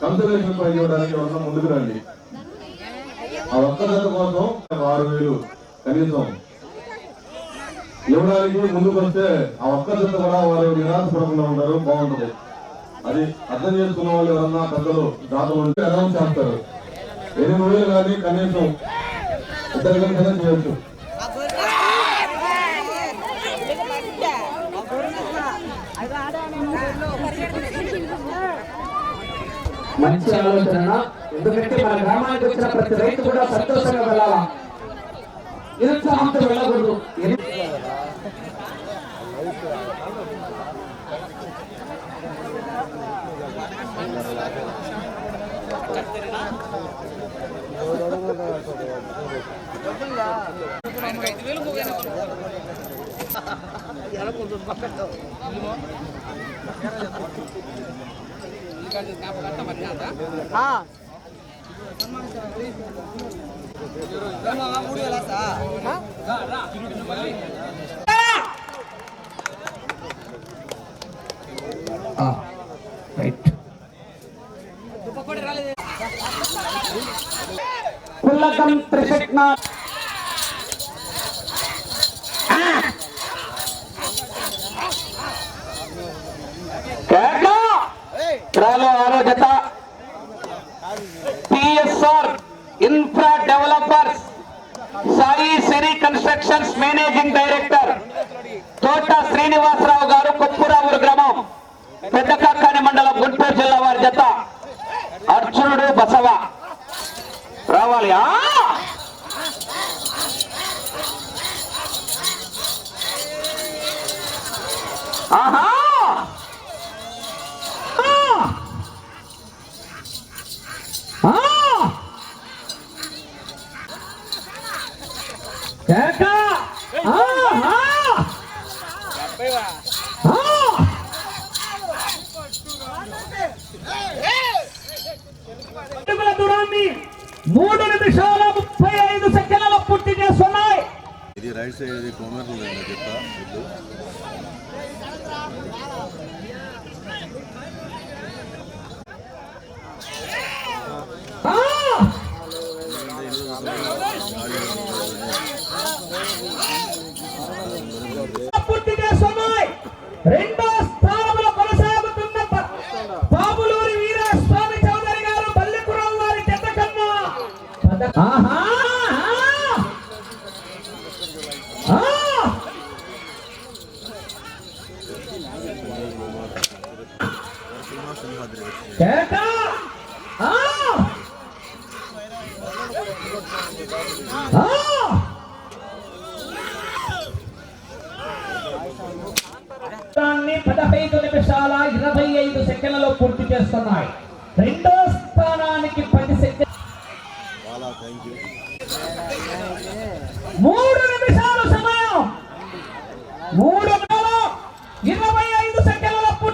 Conservation praise ఇవ్వడానికి ఎవరన్నా ముందుకు రండి ఆ ఒక్క కోసం ఆరు వేలు కనీసం ఇవ్వడానికి ముందుకు వస్తే ఆ ఒక్క జత కూడా వారు నిరాశపడకుండా ఉంటారు బాగుంటది అది అర్థం చేసుకున్న వాళ్ళు ఎవరన్నా పెద్దలు దాతలు ఉంటే అనౌన్స్ చేస్తారు ఎనిమిది వేలు కానీ కనీసం ఇద్దరు కలిసి చేయొచ్చు మంచి ఆలోచన. ఎందుకంటే మన గ్రామానికి వచ్చిన ప్రతి రైతు కూడా సంతోషంగా వెళ్ళాలా? నిరుత్సాహంతో వెళ్ళకూడదు. ఎలా కొంచెం పక్కన పుల్లకం త్రిశక్న రాలో ఆరోగ్యత. P S R infra developers Sai Siri constructions managing director Thota Srinivasa Rao garu Koppuravuru గ్రామం పెద్ద కాకాని మండలం గుంటూరు జిల్లా వారి జత. అర్జునుడు బసవ. రావాలి. ఆహా! దూరాన్ని మూడు నిమిషాల ముప్పై ఐదు సెకండ్ల పూర్తి చేస్తున్నాయి. ఇది రైట్ సైడ్ ఇది చెప్తా ఆహా! ఆ! పదహైదు నిమిషాల ఇరవై ఐదు సెకండ్లలో పూర్తి చేస్తున్నాయి. రెండో స్థానానికి పది సెకండ్ మూడు నిమిషాలు